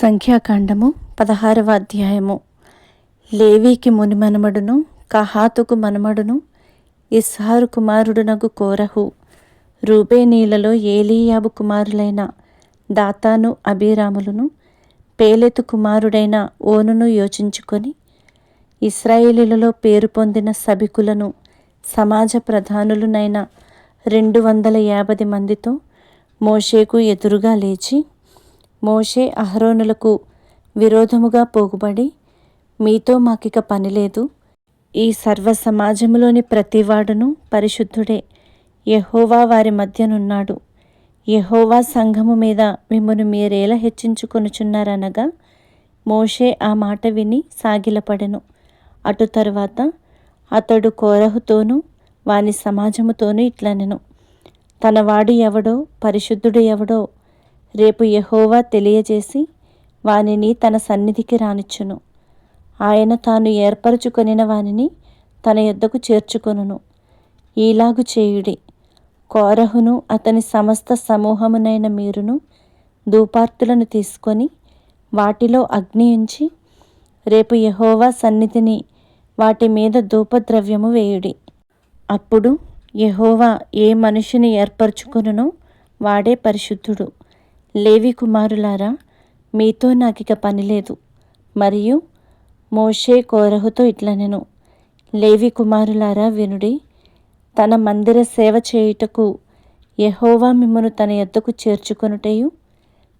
సంఖ్యాకాండము పదహారవ అధ్యాయము. లేవీకి ముని మనమడును కహాతుకు మనమడును ఇస్హారు కుమారుడునగు కోరహు. రూబేనీలలో ఏలీయాబు కుమారులైన దాతాను అభిరాములను పేలెతు కుమారుడైన ఓనును యోచించుకొని ఇస్రాయేలీలలో పేరు పొందిన సభికులను సమాజ ప్రధానులనైన రెండు వందల యాభై మందితో మోషేకు ఎదురుగా లేచి మోషే అహరోనులకు విరోధముగా పోగుబడి మీతో మాకిక పనిలేదు ఈ సర్వ సమాజములోని ప్రతివాడును పరిశుద్ధుడే. యహోవా వారి మధ్యనున్నాడు. యహోవా సంఘము మీద మిమ్మను మీరేలా హెచ్చించుకొనుచున్నారనగా మోషే ఆ మాట విని సాగిలపడెను. అటు తరువాత అతడు కోరహుతోనూ వాని సమాజముతోనూ ఇట్లనెను. తన వాడు ఎవడో పరిశుద్ధుడు ఎవడో రేపు యహోవా తెలియజేసి వానిని తన సన్నిధికి రానిచ్చును. ఆయన తాను ఏర్పరచుకొనిన వానిని తన యొద్దకు చేర్చుకొనును. ఈలాగు చేయుడి. కోరహును అతని సమస్త సమూహమునైన మీరును ధూపార్తులను తీసుకొని వాటిలో అగ్ని ఉంచి రేపు యహోవా సన్నిధిని వాటి మీద ధూపద్రవ్యము వేయుడి. అప్పుడు యహోవా ఏ మనుషుని ఏర్పరచుకొనునో వాడే పరిశుద్ధుడు. లేవి కుమారులారా మీతో నాకిక పనిలేదు మరియు మోషే కోరహుతో ఇట్లనెను లేవి కుమారులారా వినుడి తన మందిర సేవ చేయుటకు యహోవా మిమ్మను తన ఎద్దకు చేర్చుకొనుటయు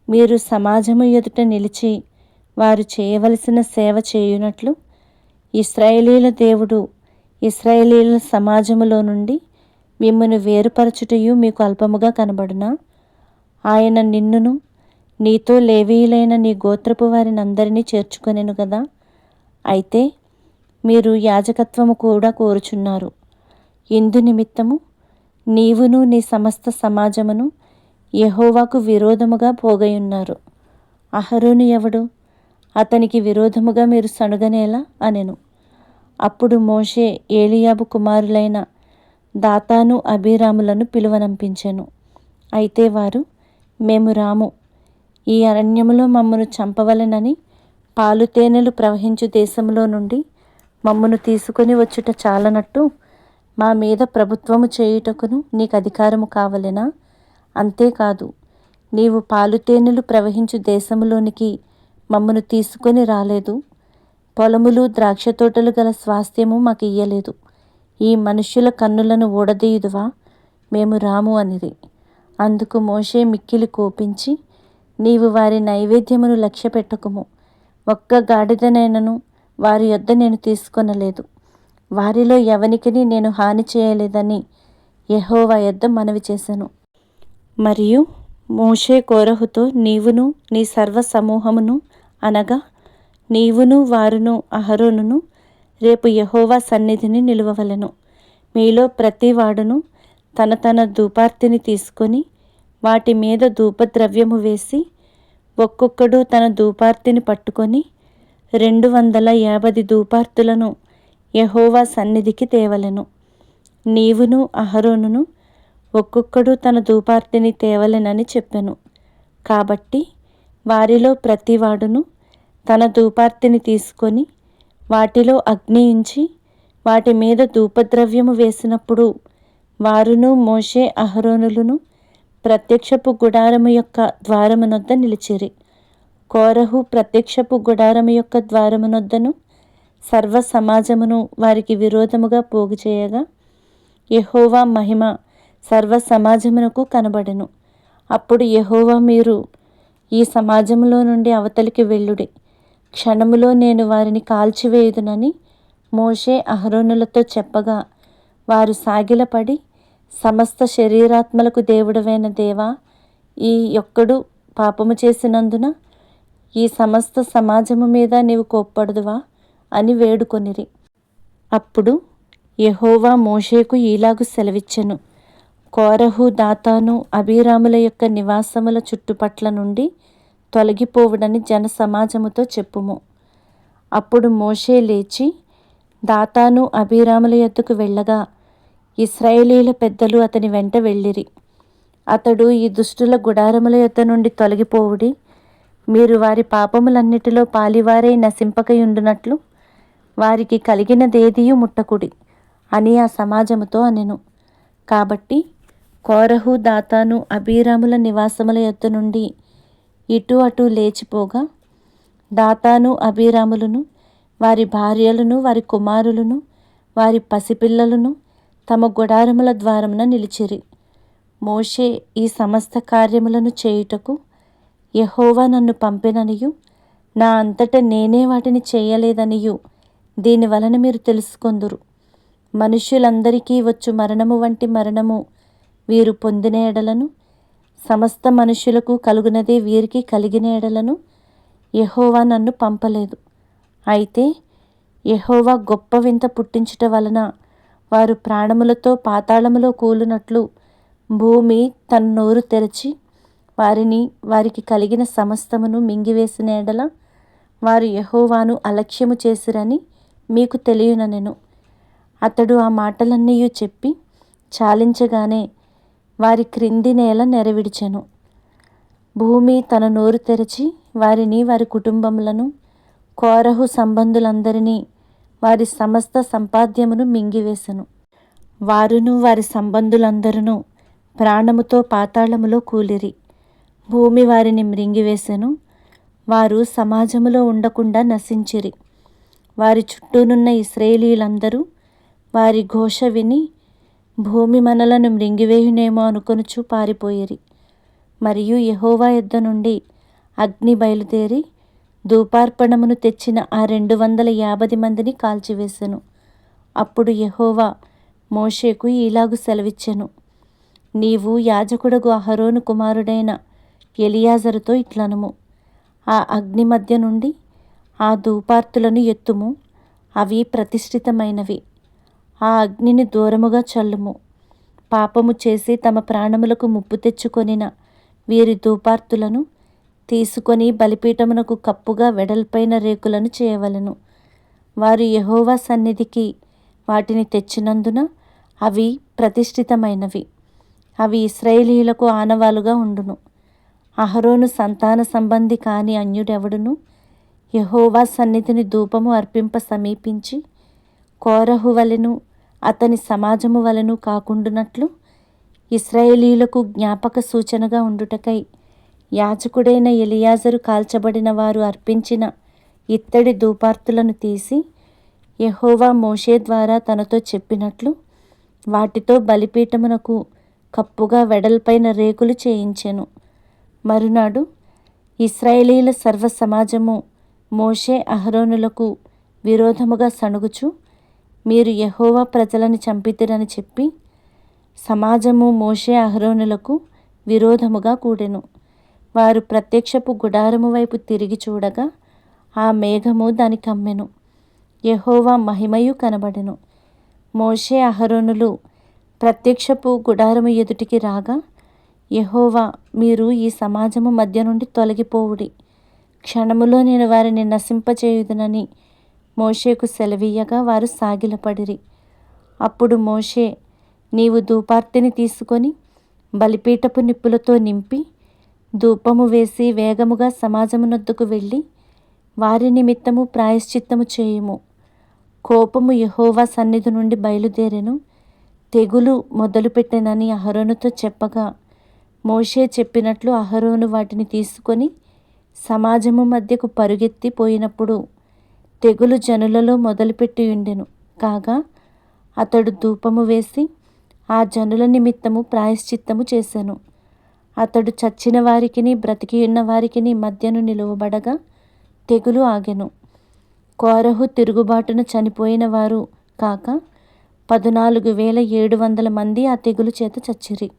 మీరు సమాజము ఎదుట నిలిచి వారు చేయవలసిన సేవ చేయునట్లు ఇస్రాయేలీల దేవుడు ఇస్రాయేలీల సమాజములో నుండి మిమ్మను వేరుపరచుటయు మీకు అల్పముగా కనబడునా? ఆయన నిన్నును నీతో లేవీయులైన నీ గోత్రపు వారిని అందరినీ చేర్చుకొనెను కదా అయితే మీరు యాజకత్వము కూడా కోరుచున్నారు. ఇందు నిమిత్తము నీవును నీ సమస్త సమాజమును యహోవాకు విరోధముగా పోగయున్నారు. అహరోను ఎవడు? అతనికి విరోధముగా మీరు సనుగనేలా అనెను. అప్పుడు మోషే ఏలియాబు కుమారులైన దాతాను అభిరాములను పిలువనంపించెను. అయితే వారు మేము రాము. ఈ అరణ్యములో మమ్మను చంపవలెనని పాలు తేనెలు ప్రవహించు దేశంలో నుండి మమ్మను తీసుకొని వచ్చుట చాలనట్టు మా మీద ప్రభుత్వము చేయుటకును నీకు అధికారము కావలెనా? అంతేకాదు నీవు పాలు తేనెలు ప్రవహించు దేశములోనికి మమ్మను తీసుకొని రాలేదు. పొలములు ద్రాక్ష తోటలు గల స్వాస్థ్యము మాకు ఇయ్యలేదు. ఈ మనుష్యుల కన్నులను ఊడదీయుదువా? మేము రాము అనిది అందుకు మోషే మిక్కిలి కోపించి నీవు వారి నైవేద్యమును లక్ష్య పెట్టకుము ఒక్క గాడిదనైనను వారి యొద్ద నేను తీసుకొనలేదు. వారిలో ఎవనికిని నేను హాని చేయలేదని యహోవా యొద్ద మనవి చేశాను. మరియు మోషే కోరహుతో నీవును నీ సర్వ సమూహమును అనగా నీవును వారును అహరోనును రేపు యహోవా సన్నిధిని నిలువవలెను. మీలో ప్రతివాడును తన తన ధూపార్తిని తీసుకొని వాటి మీద ధూపద్రవ్యము వేసి ఒక్కొక్కడు తన ధూపార్తిని పట్టుకొని రెండు వందల యాభై ధూపార్తులను యహోవా సన్నిధికి తేవలెను. నీవును అహరోనును ఒక్కొక్కడు తన ధూపార్తిని తేవలెనని చెప్పెను. కాబట్టి వారిలో ప్రతివాడును తన ధూపార్తిని తీసుకొని వాటిలో అగ్నియించి వాటి మీద ధూపద్రవ్యము వేసినప్పుడు వారును మోషే అహరోనులను ప్రత్యక్షపు గుడారము యొక్క ద్వారమునొద్ద నిలిచిరి. కోరహు ప్రత్యక్షపు గుడారము యొక్క ద్వారమునొద్దను సర్వ సమాజమును వారికి విరోధముగా పోగు చేయగా యహోవా మహిమ సర్వ సమాజమునకు కనబడెను. అప్పుడు యహోవా మీరు ఈ సమాజంలో నుండి అవతలికి వెళ్ళుడి. క్షణములో నేను వారిని కాల్చివేయుదునని మోషే అహరోనులతో చెప్పగా వారు సాగిలపడి సమస్త శరీరాత్మలకు దేవుడవైన దేవా ఈ ఒక్కడు పాపము చేసినందున ఈ సమస్త సమాజము మీద నీవు కోప్పడుదువా అని వేడుకొనిరి. అప్పుడు యహోవా మోషేకు ఈలాగు సెలవిచ్చెను. కోరహు దాతాను అభిరాముల యొక్క నివాసముల చుట్టుపట్ల నుండి తొలగిపోవుడని జన సమాజముతో చెప్పుము. అప్పుడు మోషే లేచి దాతాను అభిరాముల యొద్దకు వెళ్ళగా ఇస్రాయేలీల పెద్దలు అతని వెంట వెళ్ళిరి. అతడు ఈ దుష్టుల గుడారముల యొద్ద నుండి తొలగిపోవుడి. మీరు వారి పాపములన్నిటిలో పాలివారై నశింపకయుండునట్లు వారికి కలిగినదేదియు ముట్టకుడి అని ఆ సమాజముతో అనెను. కాబట్టి కోరహు దాతాను అబీరాముల నివాసముల యొద్ద నుండి ఇటు అటు లేచిపోగా దాతాను అబీరాములను వారి భార్యలను వారి కుమారులను వారి పసిపిల్లలను తమ గుడారముల ద్వారమున నిలిచిరి. మోషే ఈ సమస్త కార్యములను చేయుటకు యహోవా నన్ను పంపిననియు. నా అంతట నేనే వాటిని చేయలేదనియు. దీని వలన మీరు తెలుసుకొందురు. మనుష్యులందరికీ వచ్చు మరణము వంటి మరణము. వీరు పొందిన ఎడలను సమస్త మనుషులకు కలుగునదే వీరికి కలిగిన ఎడలను యహోవా నన్ను పంపలేదు. అయితే యహోవా గొప్ప వింత పుట్టించుట వలన వారు ప్రాణములతో పాతాళములో కూలునట్లు భూమి తన నోరు తెరచి వారిని వారికి కలిగిన సమస్తమును మింగివేసిన ఎడల వారు యహోవాను అలక్ష్యము చేసిరని మీకు తెలియననెను. అతడు ఆ మాటలన్నీ చెప్పి చాలించగానే వారి క్రింది నేల నెరవిడిచెను. భూమి తన నోరు తెరచి వారిని వారి కుటుంబములను కోరహు సంబంధులందరినీ వారి సమస్త సంపాద్యమును మింగివేశను వారును వారి సంబంధులందరూ ప్రాణముతో పాతాళములో కూలిరి. భూమి వారిని మృంగివేశను వారు సమాజములో ఉండకుండా నశించిరి. వారి చుట్టూనున్న ఇస్రాయేలీలందరూ వారి ఘోష విని భూమి మనలను మృంగివేయునేమో అనుకొనుచు పారిపోయిరి. మరియు యహోవా యుద్ధ నుండి అగ్ని బయలుదేరి ధూపార్పణమును తెచ్చిన ఆ రెండు వందల యాభై మందిని కాల్చివేశను అప్పుడు యహోవా మోషేకు ఇలాగు సెలవిచ్చెను. నీవు యాజకుడగు అహరోను కుమారుడైన ఎలియాజరుతో ఇట్లనము. ఆ అగ్ని మధ్య నుండి ఆ ధూపార్తులను ఎత్తుము. అవి ప్రతిష్ఠితమైనవి. ఆ అగ్నిని దూరముగా చల్లుము. పాపము చేసి తమ ప్రాణములకు ముప్పు తెచ్చుకొనిన వీరి ధూపార్తులను తీసుకొని బలిపీఠమునకు కప్పుగా వెడల్పైన రేకులను చేయవలను. వారు యహోవా సన్నిధికి వాటిని తెచ్చినందున అవి ప్రతిష్ఠితమైనవి. అవి ఇస్రాయేలీలకు ఆనవాలుగా ఉండును. అహరోను సంతాన సంబంధి కాని అన్యుడెవడును? యహోవా సన్నిధిని ధూపము అర్పింప సమీపించి కోరహు వలెను అతని సమాజము వలెను కాకుండునట్లు ఇస్రాయేలీలకు జ్ఞాపక సూచనగా ఉండుటకై యాజకుడైన ఎలియాజరు కాల్చబడిన వారు అర్పించిన ఇత్తడి ధూపార్తులను తీసి యహోవా మోషే ద్వారా తనతో చెప్పినట్లు వాటితో బలిపీఠమునకు కప్పుగా వెడల్పైన రేకులు చేయించెను. మరునాడు ఇస్రాయేలీల సర్వ సమాజము మోషే అహరోనులకు విరోధముగా సణుగుచు మీరు యహోవా ప్రజలను చంపితిరని చెప్పి సమాజము మోషే అహరోనులకు విరోధముగా కూడెను. వారు ప్రత్యక్షపు గుడారము వైపు తిరిగి చూడగా ఆ మేఘము దాని కమ్మెను. యహోవా మహిమయు కనబడెను. మోషే అహరోనులు ప్రత్యక్షపు గుడారము ఎదుటికి రాగా యహోవా మీరు ఈ సమాజము మధ్య నుండి తొలగిపోవుడి. క్షణములో నేను వారిని నశింపచేయుదునని మోషేకు సెలవీయగా వారు సాగిలపడిరి. అప్పుడు మోషే నీవు ధూపార్తిని తీసుకొని బలిపీఠపు నిప్పులతో నింపి ధూపము వేసి వేగముగా సమాజమునొద్దకు వెళ్ళి వారి నిమిత్తము ప్రాయశ్చిత్తము చేయుము. కోపము యహోవా సన్నిధి నుండి బయలుదేరెను. తెగులు మొదలుపెట్టెనని అహరోనుతో చెప్పగా మోషే చెప్పినట్లు అహరోను వాటిని తీసుకొని సమాజము మధ్యకు పరుగెత్తి పోయినప్పుడు తెగులు జనులలో మొదలుపెట్టి ఉండెను కాగా అతడు ధూపము వేసి ఆ జనుల నిమిత్తము ప్రాయశ్చిత్తము చేశాను అతడు చచ్చిన వారికిని బ్రతికి ఉన్న వారికిని మధ్యను నిలువబడగా తెగులు ఆగెను. కోరహు తిరుగుబాటున చనిపోయిన వారు కాక పద్నాలుగు వేల ఏడు వందల మంది ఆ తెగులు చేత చచ్చిరి.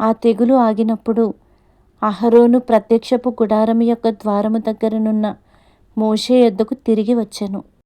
ఆ తెగులు ఆగినప్పుడు అహరోను ప్రత్యక్షపు గుడారము యొక్క ద్వారము దగ్గరనున్న మోషే యొద్దకు తిరిగి వచ్చెను.